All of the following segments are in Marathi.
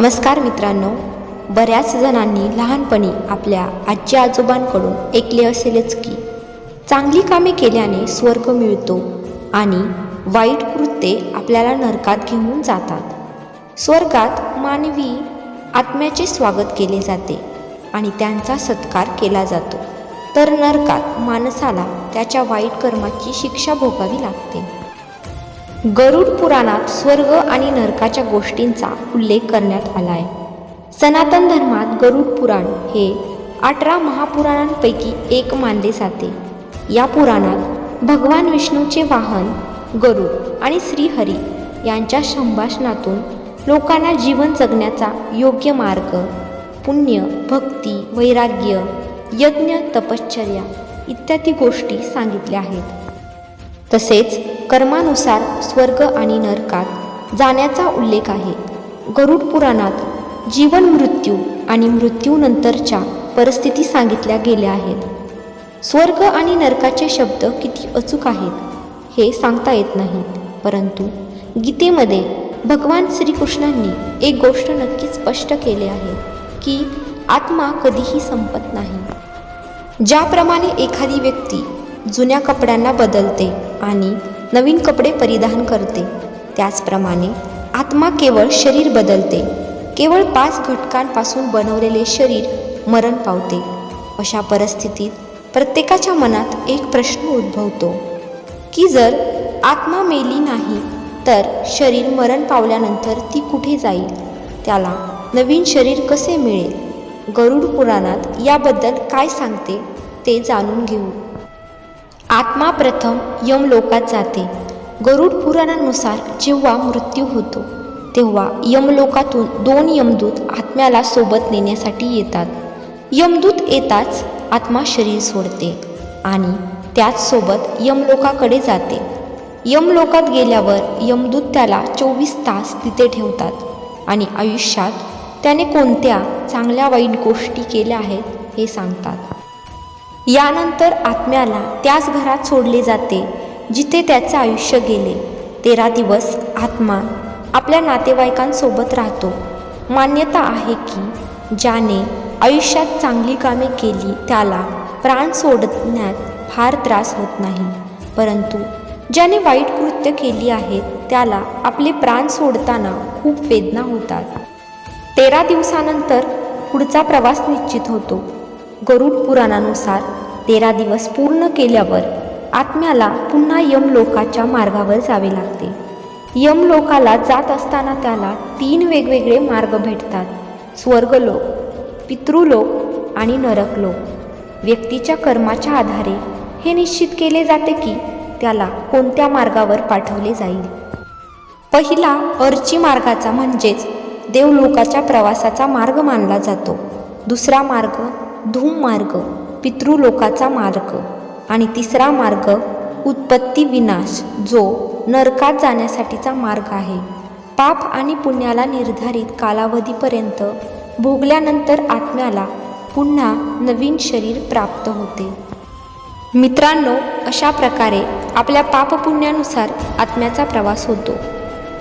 नमस्कार मित्रांनो बऱ्याच जणांनी लहानपणी आपल्या आजी आजोबांकडून ऐकले असेलच की चांगली कामे केल्याने स्वर्ग मिळतो आणि वाईट कृत्ये आपल्याला नरकात घेऊन जातात. स्वर्गात मानवी आत्म्याचे स्वागत केले जाते आणि त्यांचा सत्कार केला जातो. तर नरकात माणसाला त्याच्या वाईट कर्माची शिक्षा भोगावी लागते. गरुड पुराणात स्वर्ग आणि नरकाच्या गोष्टींचा उल्लेख करण्यात आला आहे सनातन धर्मात गरुड पुराण हे अठरा महापुराणांपैकी एक मानले जाते. या पुराणात भगवान विष्णूचे वाहन गरुड आणि श्रीहरी यांच्या संभाषणातून लोकांना जीवन जगण्याचा योग्य मार्ग पुण्य भक्ती वैराग्य यज्ञ तपश्चर्या इत्यादी गोष्टी सांगितल्या आहेत. तसेच कर्मानुसार स्वर्ग आणि नरकात जाण्याचा उल्लेख आहे. गरुड पुराणात जीवन मृत्यू आणि मृत्यूनंतरच्या परिस्थिती सांगितल्या गेल्या आहेत. स्वर्ग आणि नरकाचे शब्द किती अचूक आहेत हे सांगता येत नाही परंतु गीतेमध्ये भगवान श्रीकृष्णांनी एक गोष्ट नक्कीच स्पष्ट केले आहे की आत्मा कधीही संपत नाही. ज्याप्रमाणे एखादी व्यक्ती जुन्या कपड्यांना बदलते आणि नवीन कपडे परिधान करते. त्याचप्रमाणे आत्मा केवळ शरीर बदलते. केवळ पाच घटकांपासून बनवलेले शरीर मरण पावते. अशा परिस्थितीत प्रत्येकाच्या मनात एक प्रश्न उद्भवतो की जर आत्मा मेली नाही तर शरीर मरण पावल्यानंतर ती कुठे जाईल? त्याला नवीन शरीर कसे मिळेल? गरुड पुराणात याबद्दल काय सांगते ते जाणून घेऊ. आत्मा प्रथम यमलोकात जाते. गरुड पुराणानुसार जेव्हा मृत्यू होतो तेव्हा यमलोकातून दोन यमदूत आत्म्याला सोबत नेण्यासाठी येतात. यमदूत येताच आत्मा शरीर सोडते आणि त्याचसोबत यमलोकाकडे जाते. यमलोकात गेल्यावर यमदूत त्याला चोवीस तास तिथे ठेवतात आणि आयुष्यात त्याने कोणत्या चांगल्या वाईट गोष्टी केल्या आहेत हे सांगतात. यानंतर आत्म्याला त्याच घरात सोडले जाते जिथे त्याचे आयुष्य गेले. तेरा दिवस आत्मा आपल्या नातेवाईकांसोबत राहतो. मान्यता आहे की ज्याने आयुष्यात चांगली कामे केली त्याला प्राण सोडण्यात फार त्रास होत नाही. परंतु ज्याने वाईट कृत्य केली आहेत त्याला आपले प्राण सोडताना खूप वेदना होतात. तेरा दिवसानंतर पुढचा प्रवास निश्चित होतो. गरुड पुराणानुसार तेरा दिवस पूर्ण केल्यावर आत्म्याला पुन्हा यमलोकाच्या मार्गावर जावे लागते. यमलोकाला जात असताना त्याला तीन वेगवेगळे मार्ग भेटतात. स्वर्गलोक पितृलोक आणि नरकलोक. व्यक्तीच्या कर्माच्या आधारे हे निश्चित केले जाते की त्याला कोणत्या मार्गावर पाठवले जाईल. पहिला अर्ची मार्गाचा म्हणजेच देवलोकाच्या प्रवासाचा मार्ग मानला जातो. दुसरा मार्ग धूम मार्ग पितृलोकाचा मार्ग आणि तिसरा मार्ग उत्पत्ती विनाश जो नरकात जाण्यासाठीचा मार्ग आहे. पाप आणि पुण्याला निर्धारित कालावधीपर्यंत भोगल्यानंतर आत्म्याला पुन्हा नवीन शरीर प्राप्त होते. मित्रांनो अशा प्रकारे आपल्या पापपुण्यानुसार आत्म्याचा प्रवास होतो.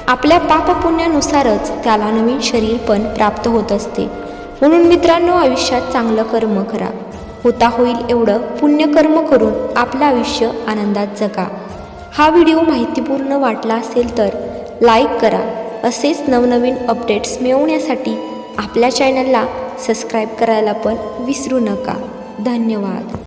आपल्या पापपुण्यानुसारच त्याला नवीन शरीर पण प्राप्त होत असते. म्हणून मित्रांनो आयुष्यात चांगलं कर्म करा. होता होईल एवढं पुण्यकर्म करून आपलं आयुष्य आनंदात जगा. हा व्हिडिओ माहितीपूर्ण वाटला असेल तर लाईक करा. असेच नवनवीन अपडेट्स मिळवण्यासाठी आपल्या चॅनलला सबस्क्राईब करायला पण विसरू नका. धन्यवाद.